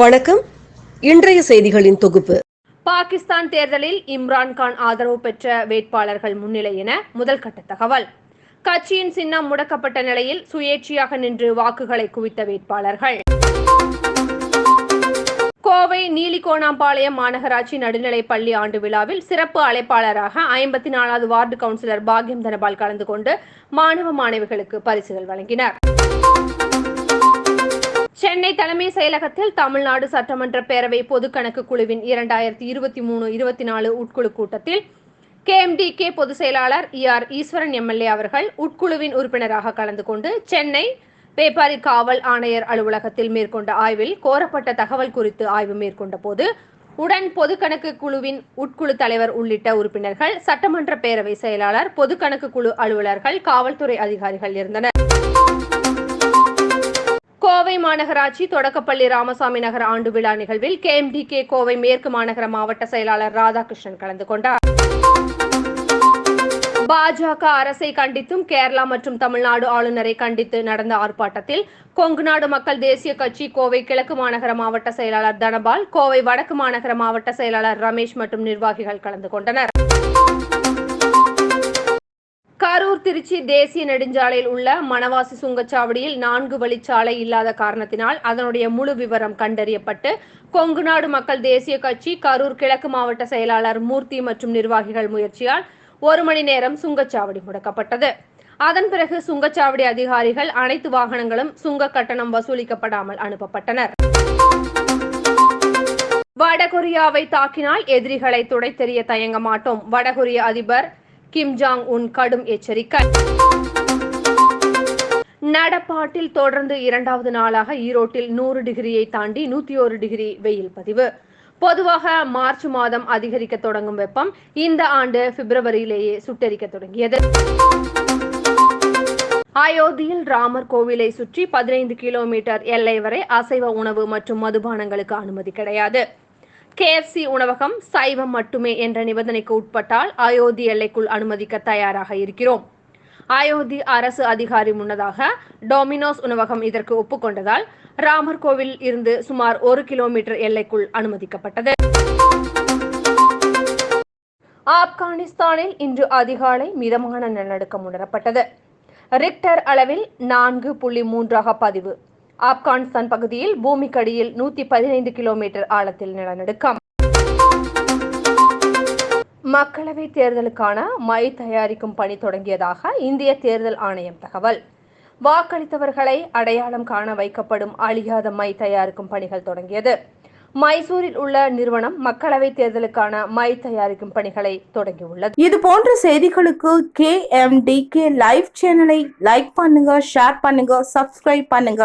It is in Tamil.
வணக்கம். இன்றைய செய்திகளின் தொகுப்பு. பாகிஸ்தான் தேர்தலில் இம்ரான்கான் ஆதரவு பெற்ற வேட்பாளர்கள் முன்னிலை என முதல் கட்ட தகவல். கட்சியின் சின்னம் முடக்கப்பட்ட நிலையில் சுயேட்சையாக நின்று வாக்குகளை குவித்த வேட்பாளர்கள். கோவை நீலிகோணாம்பாளையம் மாநகராட்சி நடுநிலைப் பள்ளி ஆண்டு விழாவில் சிறப்பு அழைப்பாளராக ஐம்பத்தி நாலாவது வார்டு கவுன்சிலர் பாக்யம் தனபால் கலந்து கொண்டு மாணவ மாணவிகளுக்கு பரிசுகள் வழங்கினார். சென்னை தலைமை செயலகத்தில் தமிழ்நாடு சட்டமன்ற பேரவை பொதுக்கணக்கு குழுவின் இரண்டாயிரத்தி இருபத்தி மூணு இருபத்தி நாலு உட்குழு கூட்டத்தில் கேஎம்டிகே பொதுச் செயலாளர் இ ஆர் ஈஸ்வரன் எம்எல்ஏ அவர்கள் உட்குழுவின் உறுப்பினராக கலந்து கொண்டு சென்னை பேப்பாரி காவல் ஆணையர் அலுவலகத்தில் மேற்கொண்ட ஆய்வில் கோரப்பட்ட தகவல் குறித்து ஆய்வு மேற்கொண்ட போது உடன் பொதுக்கணக்கு குழுவின் உட்குழு தலைவர் உள்ளிட்ட உறுப்பினர்கள் சட்டமன்ற பேரவை செயலாளர் பொதுக்கணக்கு குழு அலுவலர்கள் காவல்துறை அதிகாரிகள் இருந்தனர். மாநகராட்சி தொடக்கப்பள்ளி ராமசாமி நகர் ஆண்டு விழா நிகழ்வில் கேஎம்டிகே கோவை மேற்கு மாநகர மாவட்ட செயலாளர் ராதாகிருஷ்ணன் கலந்து கொண்டார். பாஜக அரசை கண்டித்தும் கேரளா மற்றும் தமிழ்நாடு ஆளுநரை கண்டித்து நடந்த ஆர்ப்பாட்டத்தில் கொங்குநாடு மக்கள் தேசிய கட்சி கோவை கிழக்கு மாநகர மாவட்ட செயலாளர் தனபால் கோவை வடக்கு மாநகர மாவட்ட செயலாளர் ரமேஷ் மற்றும் நிர்வாகிகள் கலந்து கொண்டனர். திருச்சி தேசிய நெடுஞ்சாலையில் உள்ள மணவாசி சுங்கச்சாவடியில் நான்கு வழிச்சாலை இல்லாத காரணத்தினால் அதனுடைய முழு விவரம் கண்டறியப்பட்டு கொங்குநாடு மக்கள் தேசிய கட்சி கரூர் கிழக்கு மாவட்ட செயலாளர் மூர்த்தி மற்றும் நிர்வாகிகள் முயற்சியால் ஒரு மணி நேரம் சுங்கச்சாவடி முடக்கப்பட்டது. அதன் பிறகு சுங்கச்சாவடி அதிகாரிகள் அனைத்து வாகனங்களும் சுங்க கட்டணம் வசூலிக்கப்படாமல் அனுப்பப்பட்டனர். வடகொரியாவை தாக்கினால் எதிரிகளை துடைத்தெறிய தயங்க மாட்டோம் வடகொரிய அதிபர் கிம் ஜாங் உன் கடும் எச்சரிக்கை. நடப்பாட்டில் தொடர்ந்து இரண்டாவது நாளாக ஈரோட்டில் நூறு டிகிரியை தாண்டி நூத்தி ஒரு டிகிரி வெயில் பதிவு. பொதுவாக மார்ச் மாதம் அதிகரிக்க தொடங்கும் வெப்பம் இந்த ஆண்டு பிப்ரவரியிலேயே சுட்டரிக்க தொடங்கியது. அயோத்தியில் ராமர் கோவிலை சுற்றி பதினைந்து கிலோமீட்டர் எல்லை வரை அசைவ உணவு மற்றும் மதுபானங்களுக்கு அனுமதி கிடையாது. கேஎஃப்சி உணவகம் சைவம் மட்டுமே என்ற நிபந்தனைக்கு உட்பட்டால் அயோத்தி எல்லைக்குள் அனுமதிக்க தயாராக இருக்கிறோம். அயோத்தி அரசு அதிகாரி முன்னதாக டொமினோஸ் உணவகம் இதற்கு ஒப்புக்கொண்டதால் ராமர் கோவில் இருந்து சுமார் ஒரு கிலோமீட்டர் எல்லைக்குள் அனுமதிக்கப்பட்டது. ஆப்கானிஸ்தானில் இன்று அதிகாலை மிதமான நிலநடுக்கம் உணரப்பட்டது. ரிக்டர் அளவில் நான்கு புள்ளி மூன்றாக பதிவு. ஆப்கானிஸ்தான் பகுதியில் பூமிக்கடியில் நூத்தி பதினைந்து கிலோமீட்டர் ஆழத்தில் நிலநடுக்கம். மக்களவை தேர்தலுக்கான மை தயாரிக்கும் பணி தொடங்கியதாக இந்திய தேர்தல் ஆணையம் தகவல். வாக்களித்தவர்களை அடையாளம் காண வைக்கப்படும் அழியாத மை தயாரிக்கும் பணிகள் தொடங்கியது. மைசூரில் உள்ள நிறுவனம் மக்களவை தேர்தலுக்கான மை தயாரிக்கும் பணிகளை தொடங்கியுள்ளது. இது போன்ற செய்திகளுக்கு K M D K live சேனலை லைக் பண்ணுங்க ஷேர் பண்ணுங்க சப்ஸ்கிரைப் பண்ணுங்க.